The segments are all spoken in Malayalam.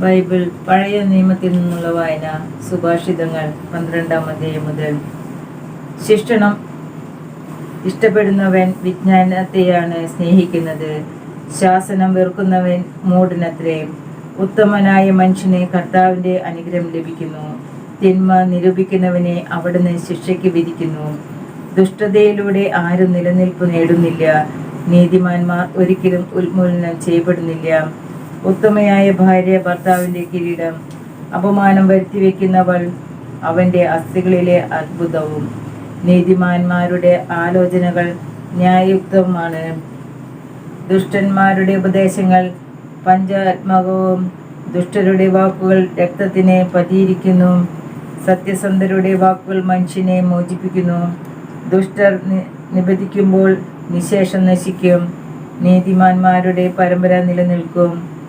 ബൈബിൾ പഴയ നിയമത്തിൽ നിന്നുള്ള വായന സുഭാഷിതങ്ങൾ പന്ത്രണ്ടാം അധ്യായം മുതൽ. ശിക്ഷണം. ഇഷ്ടപ്പെടുന്നവൻ വിജ്ഞാനത്തെയാണ് സ്നേഹിക്കുന്നത്. ശാസനം വെറുക്കുന്നവൻ മൂഢനത്രേ. ഉത്തമനായ മനുഷ്യന് കർത്താവിന്റെ അനുഗ്രഹം ലഭിക്കുന്നു. തിന്മ നിരൂപിക്കുന്നവനെ അവിടുന്ന് ശിക്ഷയ്ക്ക് വിധിക്കുന്നു. ദുഷ്ടതയിലൂടെ ആരും നിലനിൽപ്പ് നേടുന്നില്ല. നീതിമാന്മാർ ഒരിക്കലും ഉന്മൂലനം ചെയ്യപ്പെടുന്നില്ല. ഉത്തമയായ ഭാര്യ ഭർത്താവിന്റെ കിരീടം അപമാനം വരുത്തിവെക്കുന്നവൾ അവന്റെ അസ്ഥികളിലെ അത്ഭുതവും നീതിമാന്മാരുടെ ആലോചനകൾ ന്യായയുക്തവുമാണ്. ദുഷ്ടന്മാരുടെ ഉപദേശങ്ങൾ പഞ്ചാത്മകവും ദുഷ്ടരുടെ വാക്കുകൾ രക്തത്തിനെ പതിയിരിക്കുന്നു. സത്യസന്ധരുടെ വാക്കുകൾ മനുഷ്യനെ മോചിപ്പിക്കുന്നു. ദുഷ്ടർ നിബന്ധിക്കുമ്പോൾ നിശേഷം നശിക്കും. നീതിമാന്മാരുടെ പരമ്പര നിലനിൽക്കും.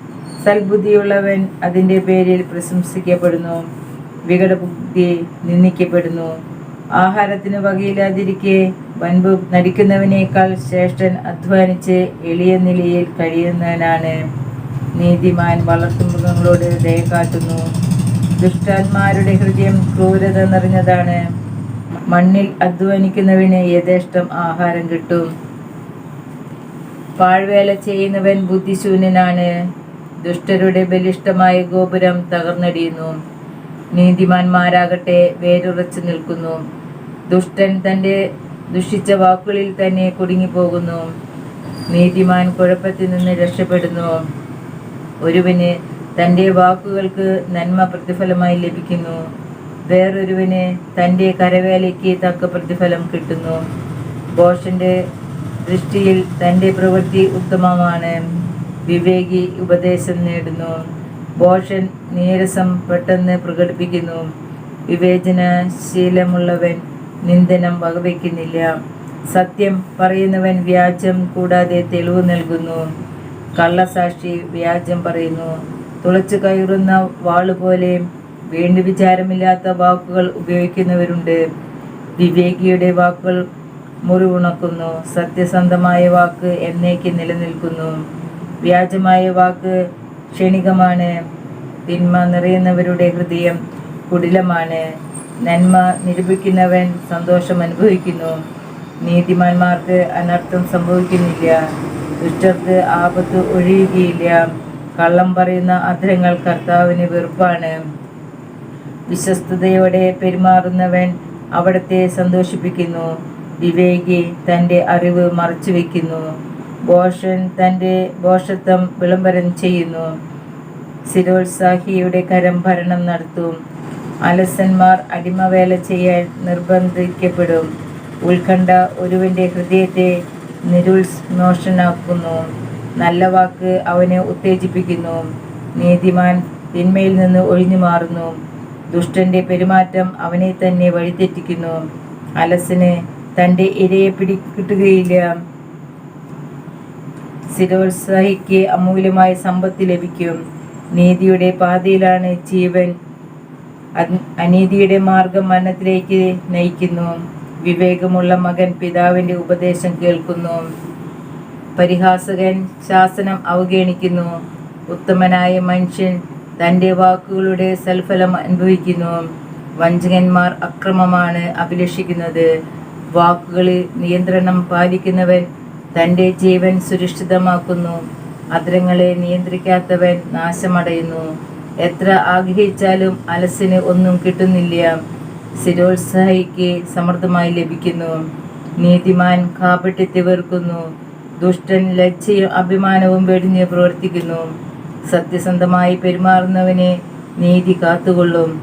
സൽബുദ്ധിയുള്ളവൻ അതിന്റെ പേരിൽ പ്രശംസിക്കപ്പെടുന്നു വികടബുദ്ധി നിന്ദിക്കപ്പെടുന്നു. ആഹാരത്തിന് വകയില്ലാതിരിക്കെ വൻപ് നടിക്കുന്നവനേക്കാൾ ശ്രേഷ്ഠൻ അധ്വാനിച്ച് എളിയ നിലയിൽ കഴിയുന്നവനാണ്. നീതിമാൻ വളർത്തുമൃഗങ്ങളോട് ദയ കാട്ടുന്നു. ദുഷ്ടാത്മാരുടെ ഹൃദയം ക്രൂരത നിറഞ്ഞതാണ്. മണ്ണിൽ അധ്വാനിക്കുന്നവന് യഥേഷ്ടം ആഹാരം കിട്ടും. പാഴ്വേല ചെയ്യുന്നവൻ ബുദ്ധിശൂന്യനാണ്. ദുഷ്ടരുടെ ബലിഷ്ടമായ ഗോപുരം തകർന്നടിയുന്നു. നീതിമാന്മാരാകട്ടെ വേരുറച്ചു നിൽക്കുന്നു. ദുഷ്ടൻ തന്റെ ദുഷിച്ച വാക്കുകളിൽ തന്നെ കുടുങ്ങിപ്പോകുന്നു. നീതിമാൻ കുഴപ്പത്തിൽ നിന്ന് രക്ഷപ്പെടുന്നു. ഒരുവന് തന്റെ വാക്കുകൾക്ക് നന്മ പ്രതിഫലമായി ലഭിക്കുന്നു. വേറൊരുവന് തന്റെ കരവേലയ്ക്ക് തക്ക പ്രതിഫലം കിട്ടുന്നു. ബോഷന്റെ ദൃഷ്ടിയിൽ തന്റെ പ്രവൃത്തി ഉത്തമമാണ്. വിവേകി ഉപദേശം നേടുന്നു. ബോഷൻ നീരസം പെട്ടെന്ന് പ്രകടിപ്പിക്കുന്നു. വിവേചനശീലമുള്ളവൻ നിന്ദനം വകവയ്ക്കുന്നില്ല സത്യം പറയുന്നവൻ വ്യാജം കൂടാതെ തെളിവ് നൽകുന്നു. കള്ളസാക്ഷി വ്യാജം പറയുന്നു. തുളച്ചു കയറുന്ന വാളുപോലെ വീണ്ടു വിചാരമില്ലാത്ത വാക്കുകൾ ഉപയോഗിക്കുന്നവരുണ്ട്. വിവേകിയുടെ വാക്കുകൾ മുറിവുണക്കുന്നു. സത്യസന്ധമായ വാക്ക് എന്നേക്ക് നിലനിൽക്കുന്നു. വ്യാജമായ വാക്ക് ക്ഷണികമാണ്. തിന്മ നിറയുന്നവരുടെ ഹൃദയം കുടിലമാണ്. നന്മ നിരൂപിക്കുന്നവൻ സന്തോഷം അനുഭവിക്കുന്നു. നീതിമാന്മാർക്ക് അനർത്ഥം സംഭവിക്കുന്നില്ല. ദുഷ്ടർക്ക് ആപത്ത് ഒഴിയുകയില്ല. കള്ളം പറയുന്ന അധരങ്ങൾ കർത്താവിന് വെറുപ്പാണ്. വിശ്വസ്തയോടെ പെരുമാറുന്നവൻ അവിടത്തെ സന്തോഷിപ്പിക്കുന്നു. വിവേകി തന്റെ അറിവ് മറച്ചു വയ്ക്കുന്നു ബോഷൻ തന്റെ ബോഷത്വം വിളംബരം ചെയ്യുന്നു. സ്ഥിരോത്സാഹിയുടെ കരം ഭരണം നടത്തും. അലസന്മാർ അടിമവേല ചെയ്യാൻ നിർബന്ധിക്കപ്പെടും. ഉത്കണ്ഠ ഒരുവന്റെ ഹൃദയത്തെ നിരുത്മോഷനാക്കുന്നു നല്ല വാക്ക് അവനെ ഉത്തേജിപ്പിക്കുന്നു. നീതിമാൻ തിന്മയിൽ നിന്ന് ഒഴിഞ്ഞു മാറുന്നു. ദുഷ്ടന്റെ പെരുമാറ്റം അവനെ തന്നെ വഴിതെറ്റിക്കുന്നു. അലസന് തന്റെ ഇരയെ പിടികിട്ടുകയില്ല. സ്ഥിരോത്സാഹിക്ക് അമൂല്യമായ സമ്പത്ത് ലഭിക്കും. നീതിയുടെ പാതയിലാണ് ജീവൻ. അനീതിയുടെ മാർഗം മരണത്തിലേക്ക് നയിക്കുന്നു. വിവേകമുള്ള മകൻ പിതാവിന്റെ ഉപദേശം കേൾക്കുന്നു. പരിഹാസകൻ ശാസനം അവഗണിക്കുന്നു. ഉത്തമനായ മനുഷ്യൻ തന്റെ വാക്കുകളുടെ സൽഫലം അനുഭവിക്കുന്നു. വഞ്ചകന്മാർ അക്രമമാണ് അഭിലഷിക്കുന്നത്. വാക്കുകളിൽ നിയന്ത്രണം പാലിക്കുന്നവൻ തന്റെ ജീവൻ സുരക്ഷിതമാക്കുന്നു. അദ്രങ്ങളെ നിയന്ത്രിക്കാത്തവൻ നാശമടയുന്നു. എത്ര ആഗ്രഹിച്ചാലും അലസിന് ഒന്നും കിട്ടുന്നില്ല. സ്ഥിരോത്സാഹിക്ക് സമൃദ്ധമായി ലഭിക്കുന്നു. നീതിമാൻ കാപട്യത്തെ വെറുക്കുന്നു ദുഷ്ടൻ ലജ്ജയും അഭിമാനവും വെടിഞ്ഞ് പ്രവർത്തിക്കുന്നു. സത്യസന്ധമായി പെരുമാറുന്നവനെ നീതി കാത്തുകൊള്ളും.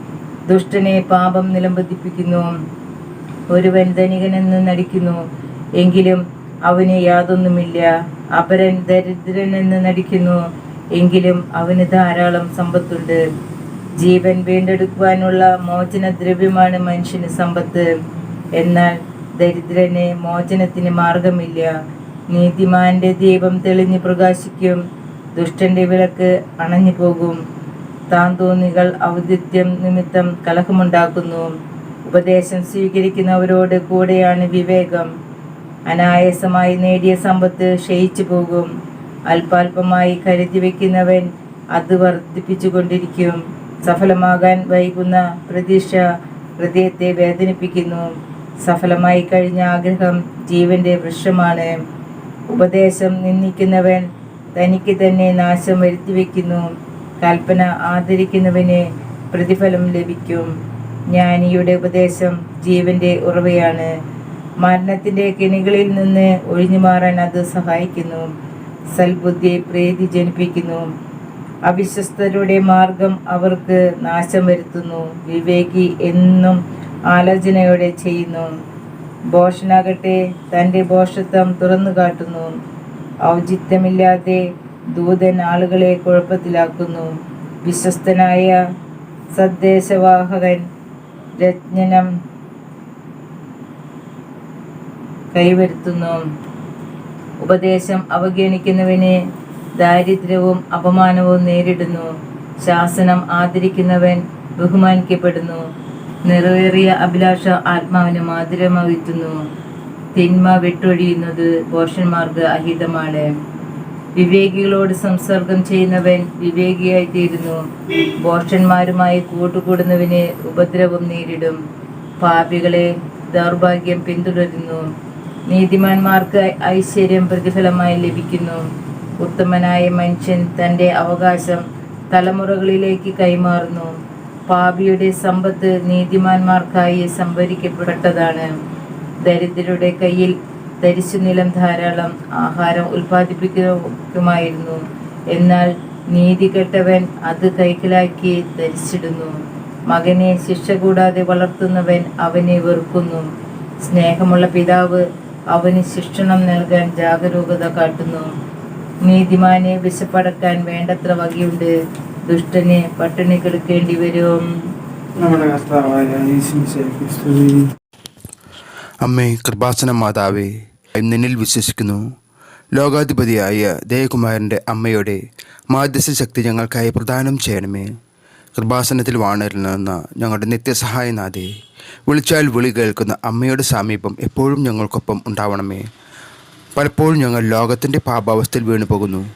ദുഷ്ടനെ പാപം നിലംബന്ധിപ്പിക്കുന്നു ഒരുവൻ ധനികനെന്ന് നടിക്കുന്നു. എങ്കിലും അവന് യാതൊന്നുമില്ല. അപരൻ ദരിദ്രൻ എന്ന് നടിക്കുന്നു. എങ്കിലും അവന് ധാരാളം സമ്പത്തുണ്ട്. ജീവൻ വീണ്ടെടുക്കുവാനുള്ള മോചനദ്രവ്യമാണ് മനുഷ്യന് സമ്പത്ത്. എന്നാൽ ദരിദ്രന് മോചനത്തിന് മാർഗമില്ല. നീതിമാന്റെ ദീപം തെളിഞ്ഞു പ്രകാശിക്കും. ദുഷ്ടന്റെ വിളക്ക് അണഞ്ഞു പോകും. താൻ തോന്നികൾ ഔദിത്യം നിമിത്തം കലഹമുണ്ടാക്കുന്നു. ഉപദേശം സ്വീകരിക്കുന്നവരോട് കൂടെയാണ് വിവേകം. അനായാസമായി നേടിയ സമ്പത്ത് ക്ഷയിച്ചു പോകും. അല്പാൽപമായി കരുതി വയ്ക്കുന്നവൻ അത് വർദ്ധിപ്പിച്ചു കൊണ്ടിരിക്കും സഫലമാകാൻ വൈകുന്ന പ്രതീക്ഷ ഹൃദയത്തെ വേദനിപ്പിക്കുന്നു. സഫലമായി കഴിഞ്ഞ ആഗ്രഹം ജീവന്റെ വൃക്ഷമാണ്. ഉപദേശം നിന്ദിക്കുന്നവൻ തനിക്ക് തന്നെ നാശം വരുത്തി വയ്ക്കുന്നു. കൽപ്പന ആദരിക്കുന്നവന് പ്രതിഫലം ലഭിക്കും. ജ്ഞാനിയുടെ ഉപദേശം ജീവന്റെ ഉറവയാണ്. മരണത്തിന്റെ കെണികളിൽ നിന്ന് ഒഴിഞ്ഞു മാറാൻ അത് സഹായിക്കുന്നു. സൽബുദ്ധിയെ പ്രീതി ജനിപ്പിക്കുന്നു. അവിശ്വസ്തരുടെ മാർഗം അവർക്ക് നാശം വരുത്തുന്നു. വിവേകി എന്നും ആലോചനയോടെ ചെയ്യുന്നു. ഭോഷനാകട്ടെ തന്റെ ഭോഷത്വം തുറന്നു കാട്ടുന്നു. ഔചിത്യമില്ലാതെ ദൂതൻ ആളുകളെ കുഴപ്പത്തിലാക്കുന്നു. വിശ്വസ്തനായ സദ്ദേശവാഹകൻ രജ്ഞനം കൈവരുത്തുന്നു. ഉപദേശം അവഗണിക്കുന്നവനെ ദാരിദ്ര്യവും അപമാനവും നേരിടുന്നു. ശാസനം ആദരിക്കുന്നവൻ ബഹുമാനിക്കപ്പെടുന്നു. നിറവേറിയ അഭിലാഷ ആത്മാവിന് മാധുരമകറ്റുന്നു തിന്മ വിട്ടൊഴിയുന്നത് പോഷന്മാർക്ക് അഹിതമാണ്. വിവേകികളോട് സംസർഗം ചെയ്യുന്നവൻ വിവേകിയായി തീരുന്നു ഭോഷന്മാരുമായി കൂട്ടുകൂടുന്നവന് ഉപദ്രവം നേരിടും. പാപികളെ ദൗർഭാഗ്യം പിന്തുടരുന്നു. നീതിമാന്മാർക്ക് ഐശ്വര്യം പ്രതിഫലമായി ലഭിക്കുന്നു. ഉത്തമനായ മനുഷ്യൻ തന്റെ അവകാശം തലമുറകളിലേക്ക് കൈമാറുന്നു. പാപിയുടെ സമ്പത്ത് നീതിമാന്മാർക്കായി സംഭരിക്കപ്പെട്ടതാണ്. ദരിദ്രരുടെ കയ്യിൽ തരിശു നിലം ധാരാളം ആഹാരം ഉൽപ്പാദിപ്പിക്കുമായിരുന്നു. എന്നാൽ നീതി കെട്ടവൻ അത് കൈക്കലാക്കി ധരിച്ചിടുന്നു. മകനെ ശിക്ഷ കൂടാതെ വളർത്തുന്നവൻ അവനെ വെറുക്കുന്നു. സ്നേഹമുള്ള പിതാവ് അവന് ശിക്ഷണം നൽകാൻ ജാഗരൂകത കാട്ടുന്നു. നീതിമാനെ വിശപ്പടക്കാൻ വേണ്ടത്ര വകയുണ്ട്. ദുഷ്ടനെ പട്ടിണി കിടക്കേണ്ടി വരും. അമ്മേ കൃപാസന മാതാവേ നിന്നിൽ വിശ്വസിക്കുന്നു. ലോകാധിപതിയായ ദേവകുമാരന്റെ അമ്മയുടെ മാധ്യസ്ഥ ശക്തി ഞങ്ങൾക്കായി പ്രദാനം ചെയ്യണമേ. കൃപാസനത്തിൽ വാണരിൽ നിന്ന് ഞങ്ങളുടെ നിത്യസഹായനാഥേ വിളിച്ചാൽ വിളി കേൾക്കുന്ന അമ്മയുടെ സമീപം എപ്പോഴും ഞങ്ങൾക്കൊപ്പം ഉണ്ടാവണമേ. പലപ്പോഴും ഞങ്ങൾ ലോകത്തിന്റെ പാപാവസ്ഥയിൽ വീണു പോകുന്നു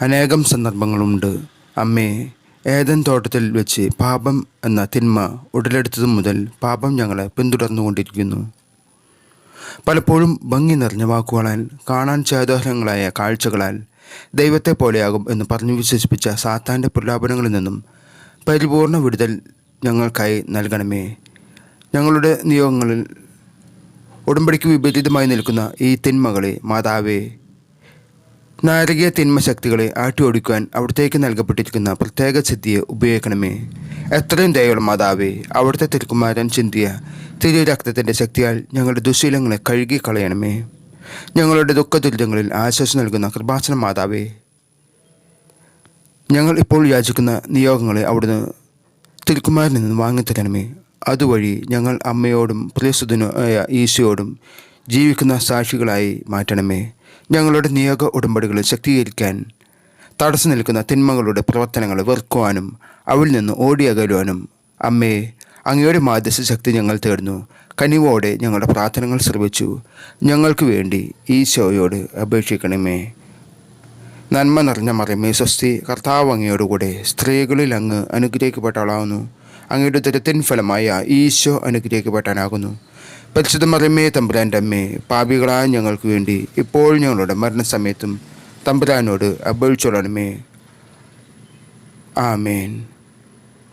അനേകം സന്ദർഭങ്ങളുണ്ട്. അമ്മേ ഏതൻ തോട്ടത്തിൽ വെച്ച് പാപം എന്ന തിന്മ ഉടലെടുത്തതു മുതൽ പാപം ഞങ്ങളെ പിന്തുടർന്നുകൊണ്ടിരിക്കുന്നു. പലപ്പോഴും ഭംഗി നിറഞ്ഞ വാക്കുകളാൽ കാണാൻ ചേതോഹരങ്ങളായ കാഴ്ചകളാൽ ദൈവത്തെ പോലെയാകും എന്ന് പറഞ്ഞു വിശേഷിപ്പിച്ച സാത്താന്റെ പ്രലാപനങ്ങളിൽ നിന്നും പരിപൂർണ വിടുതൽ ഞങ്ങൾക്കായി നൽകണമേ. ഞങ്ങളുടെ നിയോഗങ്ങളിൽ ഉടമ്പടിക്ക് വിപരീതമായി നിൽക്കുന്ന ഈ തിന്മകളെ മാതാവേ നാരകീയ തിന്മ ശക്തികളെ ആട്ടിയോടിക്കുവാൻ അവിടത്തേക്ക് നൽകപ്പെട്ടിരിക്കുന്ന പ്രത്യേക സിദ്ധിയെ ഉപയോഗിക്കണമേ. എത്രയും ദയുള്ള മാതാവേ അവിടുത്തെ തിരുക്കുമാരൻ ചിന്തിയ തിരു രക്തത്തിന്റെ ശക്തിയാൽ ഞങ്ങളുടെ ദുശീലങ്ങളെ കഴുകി കളയണമേ ഞങ്ങളുടെ ദുഃഖദുരിതങ്ങളിൽ ആശ്വാസം നൽകുന്ന കൃപാസന മാതാവേ ഞങ്ങൾ ഇപ്പോൾ യാചിക്കുന്ന നിയോഗങ്ങളെ അവിടുന്ന് തിരുക്കുമാരിൽ നിന്ന് വാങ്ങിത്തരണമേ. അതുവഴി ഞങ്ങൾ അമ്മയോടും പ്രിയസുതനുമായ ഈശോയോടും ജീവിക്കുന്ന സാക്ഷികളായി മാറ്റണമേ. ഞങ്ങളുടെ നിയോഗ ഉടമ്പടികളെ ശക്തീകരിക്കാൻ തടസ്സം നിൽക്കുന്ന തിന്മകളുടെ പ്രവർത്തനങ്ങൾ വെറുക്കുവാനും അവിൽ നിന്ന് ഓടിയകലുവാനും അമ്മേ അങ്ങയുടെ മാധ്യസ്ഥ ശക്തി ഞങ്ങൾ തേടുന്നു. കനിവോടെ ഞങ്ങളുടെ പ്രാർത്ഥനകൾ ശ്രമിച്ചു ഞങ്ങൾക്ക് വേണ്ടി ഈശോയോട് അപേക്ഷിക്കണമേ. നന്മ നിറഞ്ഞ മറിയമേ സ്വസ്തി. കർത്താവ് അങ്ങയോടുകൂടെ സ്ത്രീകളിൽ അങ്ങ് അനുഗ്രഹിക്കപ്പെട്ടവളാവുന്നു. അങ്ങയുടെ ദുരത്തിൻ ഫലമായ ഈശോ അനുഗ്രഹിക്കപ്പെട്ടാനാകുന്നു പരിശുദ്ധ മറിയമേ തമ്പുരാന്റെ അമ്മേ പാപികളായ ഞങ്ങൾക്ക് വേണ്ടി ഇപ്പോൾ ഞങ്ങളുടെ മരണസമയത്തും തമ്പുരാനോട് അപേക്ഷിച്ചോളണമേ. ആമേൻ.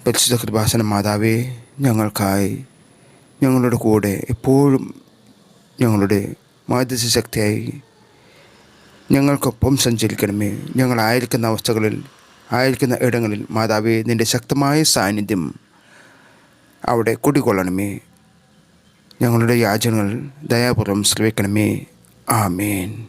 പരിശുദ്ധ കൃപാസന മാതാവേ ഞങ്ങൾക്കായി ഞങ്ങളുടെ കൂടെ എപ്പോഴും ഞങ്ങളുടെ മാധ്യസ്ഥ ശക്തിയായി ഞങ്ങൾക്കൊപ്പം സഞ്ചരിക്കണമേ. ഞങ്ങളായിരിക്കുന്ന അവസ്ഥകളിൽ ആയിരിക്കുന്ന ഇടങ്ങളിൽ മാതാവേ നിന്റെ ശക്തമായ സാന്നിധ്യം അവിടെ കുടികൊള്ളണമേ. ഞങ്ങളുടെ യാചനകൾ ദയാപൂർവം ശ്രവിക്കണമേ. ആമേൻ.